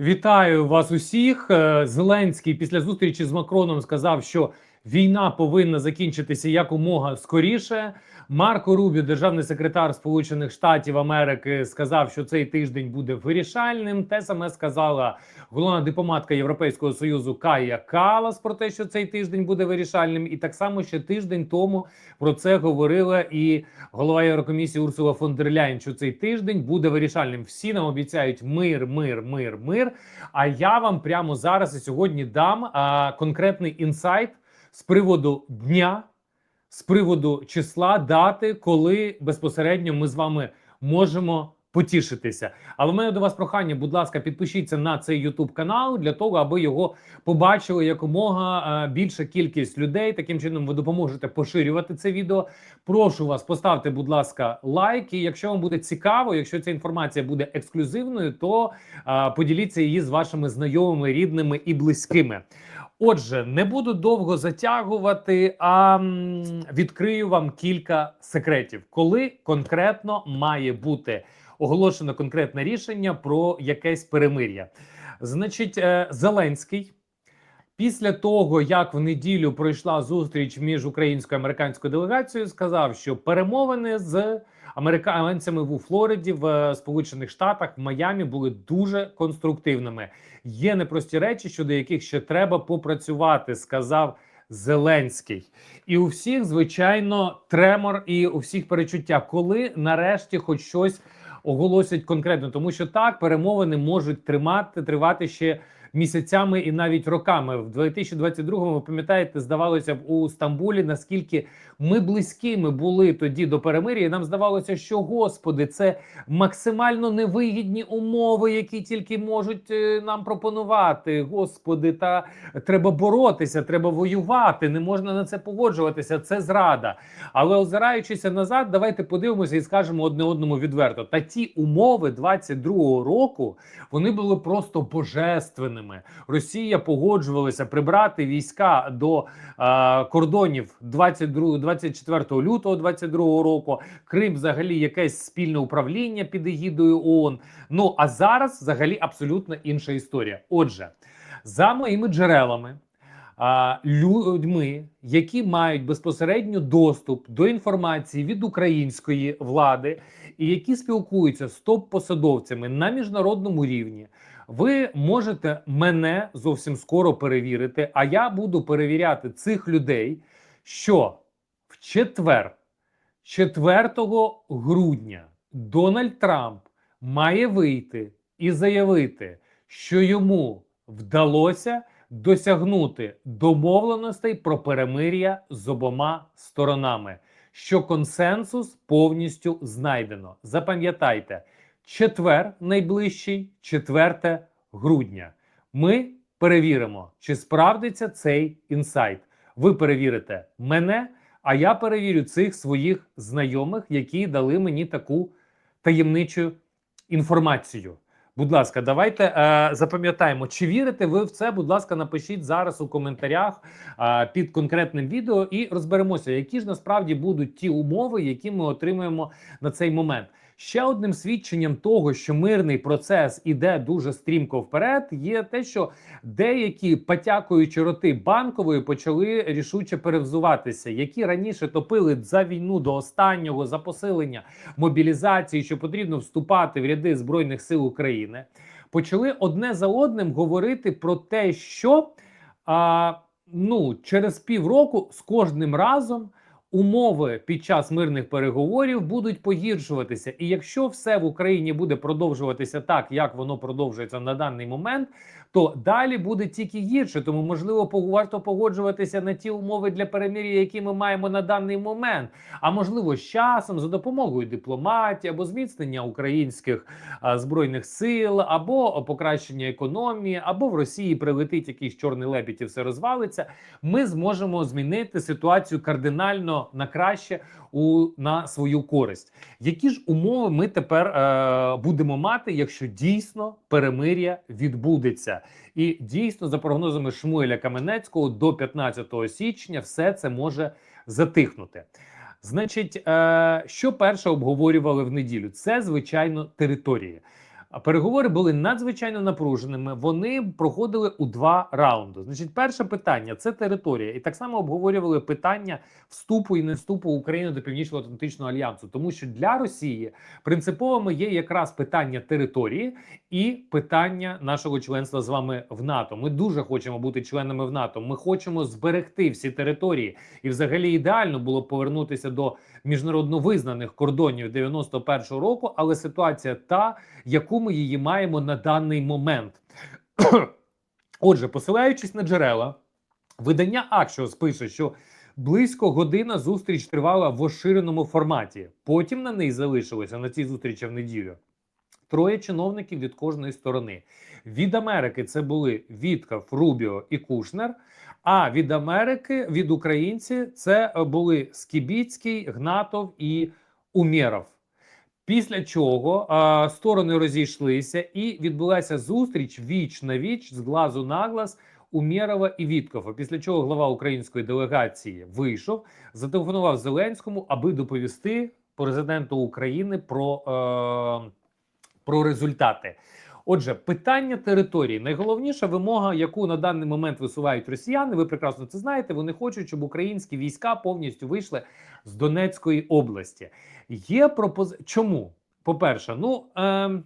Вітаю вас усіх. Е, Зеленський після зустрічі з Макроном сказав, що війна повинна закінчитися якомога скоріше. Марко Рубі, державний секретар Сполучених Штатів Америки, сказав, що цей тиждень буде вирішальним. Те саме сказала головна дипломатка Європейського союзу Кая Калас про те, що цей тиждень буде вирішальним. І так само ще тиждень тому про це говорила і голова Єврокомісії Урсула фон дер Ляйн, що цей тиждень буде вирішальним. Всі нам обіцяють мир, мир, мир, мир. А я вам прямо зараз і сьогодні дам а, конкретний інсайт з приводу дня, з приводу числа, дати, коли безпосередньо ми з вами можемо потішитися. Але в мене до вас прохання, будь ласка, підпишіться на цей YouTube канал для того, аби його побачили якомога е, більша кількість людей. Таким чином ви допоможете поширювати це відео. Прошу вас, поставте, будь ласка, лайк. І якщо вам буде цікаво, якщо ця інформація буде ексклюзивною, то е, поділіться її з вашими знайомими, рідними і близькими. Отже, не буду довго затягувати, а відкрию вам кілька секретів, коли конкретно має бути оголошено конкретне рішення про якесь перемир'я. Значить, е, Зеленський. Після того, як в неділю пройшла зустріч між українською і американською делегацією, сказав, що перемовини з американцями у Флориді в е, Сполучених Штатах в Майамі були дуже конструктивними. Є непрості речі, щодо яких ще треба попрацювати, сказав Зеленський. І у всіх, звичайно, тремор і у всіх перечуття, коли нарешті хоч щось оголосять конкретно, тому що так перемовини можуть тримати тривати ще місяцями і навіть роками. В 2022-му, ви пам'ятаєте, здавалося б у Стамбулі, наскільки ми близькими були тоді до перемир'я. і Нам здавалося, що господи, це максимально невигідні умови, які тільки можуть е, нам пропонувати. Господи, та треба боротися, треба воювати. Не можна на це погоджуватися. Це зрада. Але озираючися назад, давайте подивимося і скажемо одне одному відверто. Та ті умови 22-го року вони були просто божественними. Росія погоджувалася прибрати війська до е, кордонів 22, 24 лютого 22 року. Крим, взагалі, якесь спільне управління під егідою ООН. Ну а зараз взагалі абсолютно інша історія. Отже, за моїми джерелами. Людьми, які мають безпосередньо доступ до інформації від української влади, і які спілкуються з топ-посадовцями на міжнародному рівні, ви можете мене зовсім скоро перевірити. А я буду перевіряти цих людей, що в четвер, 4 грудня, Дональд Трамп має вийти і заявити, що йому вдалося досягнути домовленостей про перемир'я з обома сторонами, що консенсус повністю знайдено. Запам'ятайте, четвер найближчий, 4 грудня. Ми перевіримо, чи справдиться цей інсайт. Ви перевірите мене, а я перевірю цих своїх знайомих, які дали мені таку таємничу інформацію. Будь ласка, давайте е, запам'ятаємо, чи вірите ви в це? Будь ласка, напишіть зараз у коментарях е, під конкретним відео і розберемося, які ж насправді будуть ті умови, які ми отримуємо на цей момент. Ще одним свідченням того, що мирний процес іде дуже стрімко вперед, є те, що деякі потякуючі роти банкової почали рішуче перевзуватися, які раніше топили за війну до останнього за посилення мобілізації, що потрібно вступати в ряди збройних сил України, почали одне за одним говорити про те, що а, ну через півроку з кожним разом умови під час мирних переговорів будуть погіршуватися. І якщо все в Україні буде продовжуватися так, як воно продовжується на даний момент, то далі буде тільки гірше. Тому можливо варто погоджуватися на ті умови для перемир'я, які ми маємо на даний момент. А можливо, з часом за допомогою дипломатії або зміцнення українських а, збройних сил, або покращення економії, або в Росії прилетить якийсь чорний лебідь і все розвалиться. Ми зможемо змінити ситуацію кардинально на краще у на свою користь. Які ж умови ми тепер е, будемо мати, якщо дійсно перемир'я відбудеться? І дійсно, за прогнозами Шмуеля Каменецького, до 15 січня все це може затихнути. Значить, е, що перше обговорювали в неділю? Це звичайно території. А переговори були надзвичайно напруженими. Вони проходили у два раунди. Значить, перше питання це територія, і так само обговорювали питання вступу і не вступу України до Північно-Атлантичного альянсу, тому що для Росії принциповими є якраз питання території і питання нашого членства з вами в НАТО. Ми дуже хочемо бути членами в НАТО. Ми хочемо зберегти всі території, і взагалі ідеально було повернутися до міжнародно визнаних кордонів 91-го року, але ситуація та, яку ми її маємо на даний момент. Отже, посилаючись на джерела, видання Axios пише, що близько година зустріч тривала в розширеному форматі. Потім на неї залишилося на цій зустрічі в неділю. Троє чиновників від кожної сторони. Від Америки це були Віткав, Рубіо і Кушнер. А від Америки, від українців, це е, були Скібіцький, Гнатов і Умєров. Після чого а, сторони розійшлися, і відбулася зустріч віч на віч з глазу на глаз Умєрова і Віткова. Після чого глава української делегації вийшов, зателефонував Зеленському, аби доповісти президенту України про, е, про результати. Отже, питання території найголовніша вимога, яку на даний момент висувають росіяни. Ви прекрасно це знаєте. Вони хочуть, щоб українські війська повністю вийшли з Донецької області. Є пропози... Чому? По-перше, ну, е,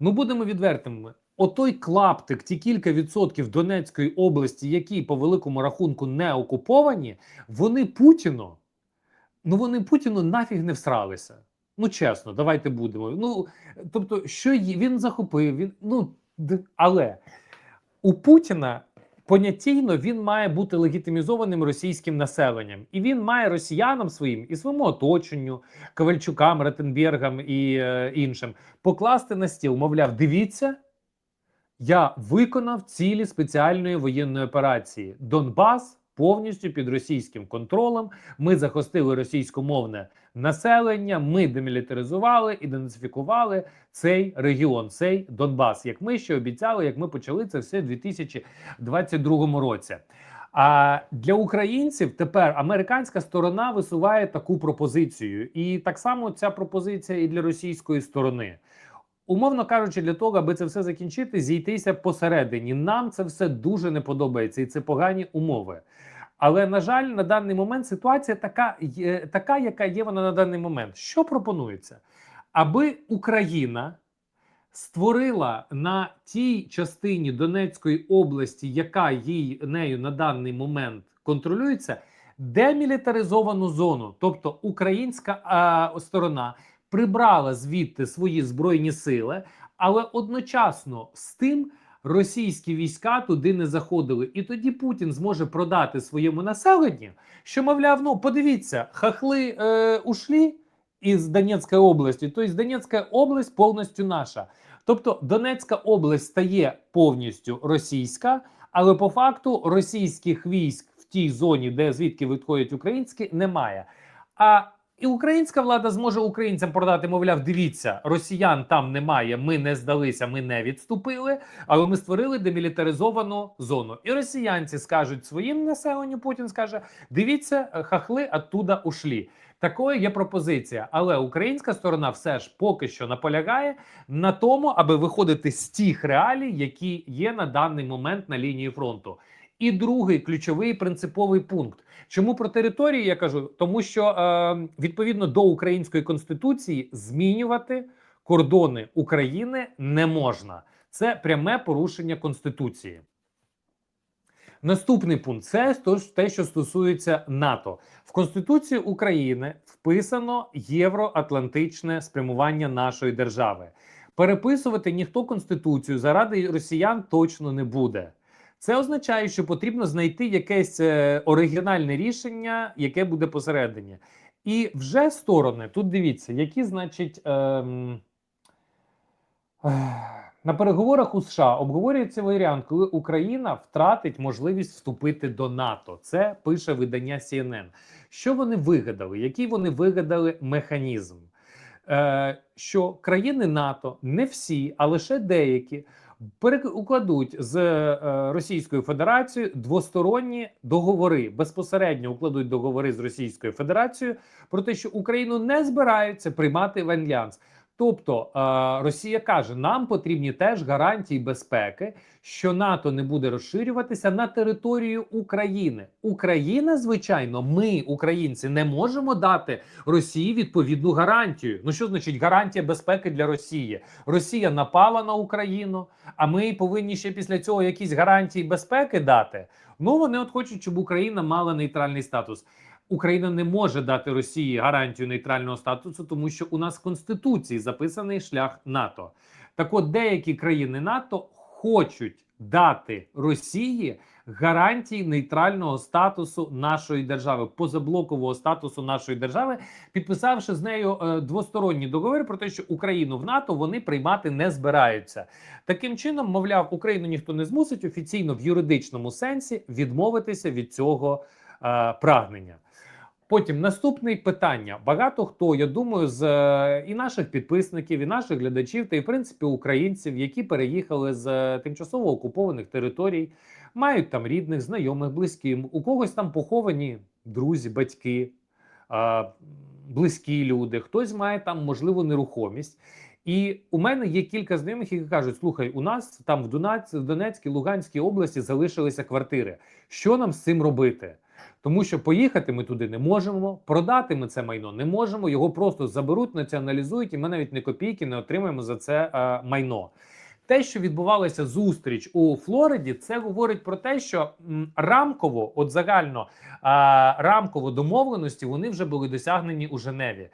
ну будемо відвертими. Отой клаптик, ті кілька відсотків Донецької області, які по великому рахунку не окуповані, вони Путіну, ну вони Путіну нафіг не всралися. Ну, чесно, давайте будемо. Ну тобто, що є, він захопив, він ну але у Путіна поняттійно він має бути легітимізованим російським населенням, і він має росіянам своїм і своєму оточенню, Ковальчукам, Ратенбергам і е, іншим покласти на стіл. Мовляв, дивіться, я виконав цілі спеціальної воєнної операції. Донбас повністю під російським контролем. Ми захистили російськомовне населення. Ми демілітаризували, ідентифікували цей регіон, цей Донбас. Як ми ще обіцяли, як ми почали це все в 2022 році. А для українців тепер американська сторона висуває таку пропозицію, і так само ця пропозиція і для російської сторони. Умовно кажучи, для того, аби це все закінчити, зійтися посередині. Нам це все дуже не подобається, і це погані умови. Але на жаль, на даний момент ситуація така, є, така, яка є вона на даний момент. Що пропонується? Аби Україна створила на тій частині Донецької області, яка їй нею на даний момент контролюється, демілітаризовану зону, тобто українська а, сторона прибрала звідти свої збройні сили, але одночасно з тим російські війська туди не заходили. І тоді Путін зможе продати своєму населенню, що мовляв, ну подивіться, хахли е, ушлі із Донецької області, тобто Донецька область повністю наша. Тобто Донецька область стає повністю російська, але по факту російських військ в тій зоні, де звідки відходять українські, немає. А і українська влада зможе українцям продати, мовляв, дивіться, росіян там немає. Ми не здалися, ми не відступили, але ми створили демілітаризовану зону. І росіянці скажуть своїм населенню. Путін скаже: дивіться, е, хахли оттуда ушлі. Такою є пропозиція, але українська сторона все ж поки що наполягає на тому, аби виходити з тих реалій, які є на даний момент на лінії фронту. І другий ключовий принциповий пункт. Чому про території я кажу? Тому що е, відповідно до української конституції змінювати кордони України не можна. Це пряме порушення конституції. Наступний пункт це те, що стосується НАТО. В Конституції України вписано євроатлантичне спрямування нашої держави. Переписувати ніхто конституцію заради росіян точно не буде. Це означає, що потрібно знайти якесь е, оригінальне рішення, яке буде посередині. І вже сторони тут дивіться, які значить. Ем, на переговорах у США обговорюється варіант, коли Україна втратить можливість вступити до НАТО. Це пише видання CNN. Що вони вигадали? Який вони вигадали механізм? Е, що країни НАТО не всі, а лише деякі перекладуть з е, Російською Федерацією двосторонні договори безпосередньо укладуть договори з Російською Федерацією про те, що Україну не збираються приймати в альянс. Тобто е, Росія каже, нам потрібні теж гарантії безпеки, що НАТО не буде розширюватися на територію України. Україна, звичайно, ми, українці, не можемо дати Росії відповідну гарантію. Ну що значить гарантія безпеки для Росії? Росія напала на Україну, а ми повинні ще після цього якісь гарантії безпеки дати. Ну вони от хочуть, щоб Україна мала нейтральний статус. Україна не може дати Росії гарантію нейтрального статусу, тому що у нас в конституції записаний шлях НАТО. Так, от деякі країни НАТО хочуть дати Росії гарантії нейтрального статусу нашої держави, позаблокового статусу нашої держави, підписавши з нею е, двосторонній договір про те, що Україну в НАТО вони приймати не збираються. Таким чином, мовляв, Україну ніхто не змусить офіційно в юридичному сенсі відмовитися від цього е, прагнення. Потім наступне питання. Багато хто, я думаю, з е, і наших підписників, і наших глядачів, та й в принципі українців, які переїхали з е, тимчасово окупованих територій, мають там рідних, знайомих, близьких, у когось там поховані друзі, батьки, е, близькі люди, хтось має там можливо нерухомість. І у мене є кілька знайомих, які кажуть: слухай, у нас там в Донецькій, Луганській області залишилися квартири. Що нам з цим робити? Тому що поїхати ми туди не можемо, продати ми це майно не можемо. Його просто заберуть, націоналізують, і ми навіть не копійки не отримаємо за це е, майно. Те, що відбувалася зустріч у Флориді, це говорить про те, що рамково, от загально е, рамково домовленості, вони вже були досягнені у Женеві.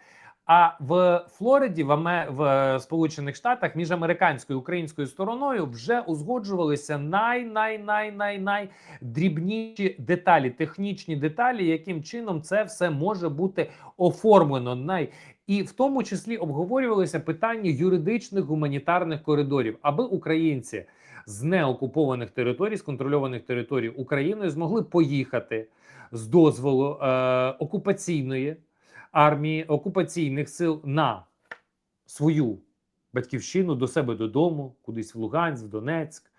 А в Флориді, в, Аме... в Сполучених Штатах між американською і українською стороною вже узгоджувалися най най най най най дрібніші деталі, технічні деталі, яким чином це все може бути оформлено. Най і в тому числі обговорювалися питання юридичних гуманітарних коридорів, аби українці з неокупованих територій, з контрольованих територій Україною змогли поїхати з дозволу е, окупаційної армії окупаційних сил на свою батьківщину до себе додому, кудись в Луганськ, в Донецьк,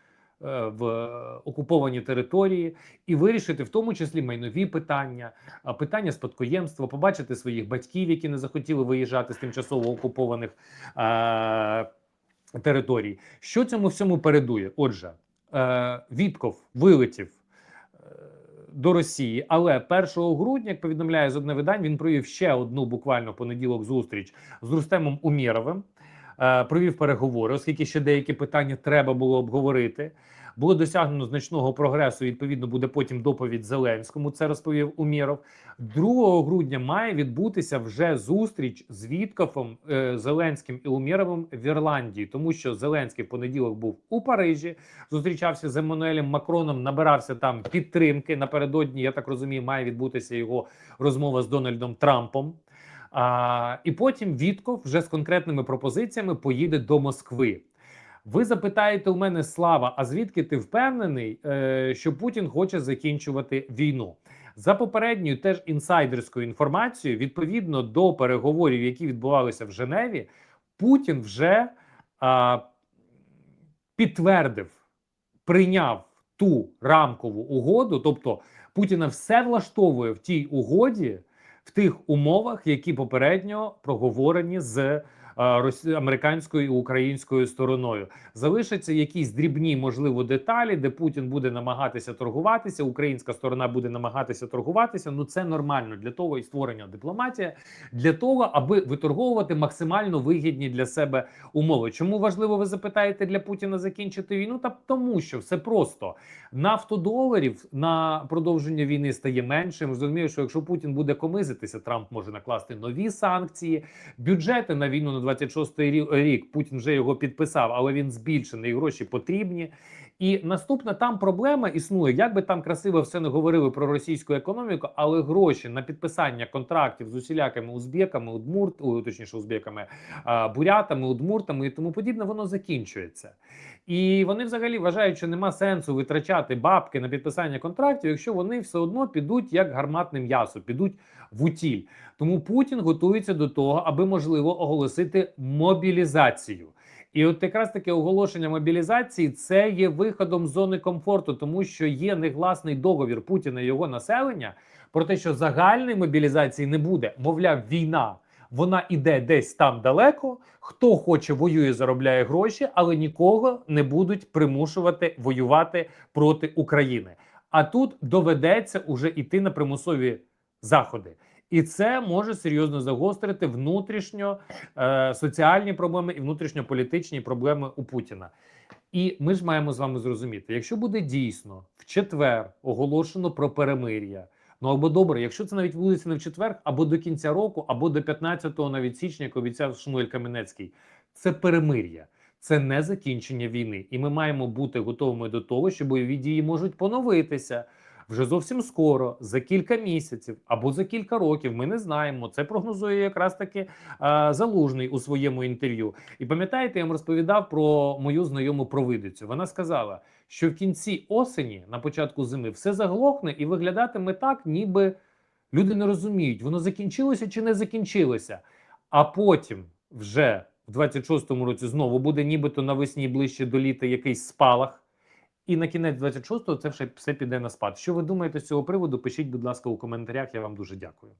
е, в окуповані території, і вирішити в тому числі майнові питання, питання спадкоємства, побачити своїх батьків, які не захотіли виїжджати з тимчасово окупованих е, територій. Що цьому всьому передує? Отже, е, Вітков вилетів до Росії, але 1 грудня, як повідомляє з одне видань, він провів ще одну буквально понеділок зустріч з Рустемом Умєровим. Е, провів переговори, оскільки ще деякі питання треба було обговорити. Було досягнено значного прогресу. Відповідно, буде потім доповідь Зеленському. Це розповів Умєров. 2 грудня має відбутися вже зустріч з Віткофом е, Зеленським і Умєровим в Ірландії, тому що Зеленський в понеділок був у Парижі, зустрічався з Еммануелем Макроном, набирався там підтримки. Напередодні я так розумію, має відбутися його розмова з Дональдом Трампом. А, І потім Вітков вже з конкретними пропозиціями поїде до Москви. Ви запитаєте у мене слава, а звідки ти впевнений, е, що Путін хоче закінчувати війну? За попередньою теж інсайдерською інформацією, відповідно до переговорів, які відбувалися в Женеві, Путін вже а, підтвердив, прийняв ту рамкову угоду, тобто Путіна все влаштовує в тій угоді в тих умовах, які попередньо проговорені з. Американською і українською стороною. Залишаться якісь дрібні, можливо, деталі, де Путін буде намагатися торгуватися, українська сторона буде намагатися торгуватися. Ну це нормально для того і створення дипломатія, для того, аби виторговувати максимально вигідні для себе умови. Чому важливо, ви запитаєте для Путіна закінчити війну? Та тому, що все просто нафтодоларів на продовження війни стає менше. Ми що якщо Путін буде комизитися, Трамп може накласти нові санкції, бюджети на війну на 26-й рік Путін вже його підписав, але він збільшений, гроші потрібні. І наступна там проблема існує. Як би там красиво все не говорили про російську економіку, але гроші на підписання контрактів з усілякими узбеками, удмурт, точніше, узбеками, бурятами, удмуртами і тому подібне, воно закінчується. І вони взагалі вважають, що нема сенсу витрачати бабки на підписання контрактів, якщо вони все одно підуть як гарматне м'ясо, підуть в утіль. Тому Путін готується до того, аби можливо оголосити мобілізацію. І от якраз таке оголошення мобілізації це є виходом з зони комфорту, тому що є негласний договір Путіна і його населення про те, що загальної мобілізації не буде. Мовляв, війна вона іде десь там далеко. Хто хоче, воює, заробляє гроші, але нікого не будуть примушувати воювати проти України. А тут доведеться уже йти на примусові заходи. І це може серйозно загострити внутрішньо е, соціальні проблеми і внутрішньополітичні проблеми у Путіна. І ми ж маємо з вами зрозуміти, якщо буде дійсно в четвер оголошено про перемир'я, ну або добре, якщо це навіть вулиці не в четвер, або до кінця року, або до 15-го навіть січня, як обіцяв Шмуель Каменецький, це перемир'я. Це не закінчення війни, і ми маємо бути готовими до того, що бойові дії можуть поновитися вже зовсім скоро, за кілька місяців або за кілька років. Ми не знаємо. Це прогнозує якраз таки е, залужний у своєму інтерв'ю. І пам'ятаєте, я вам розповідав про мою знайому провидицю. Вона сказала, що в кінці осені, на початку зими, все заглохне і виглядатиме так, ніби люди не розуміють, воно закінчилося чи не закінчилося. А потім вже в 26-му році знову буде нібито навесні ближче до літа якийсь спалах. І на кінець 26-го це все, піде на спад. Що ви думаєте з цього приводу? Пишіть, будь ласка, у коментарях. Я вам дуже дякую.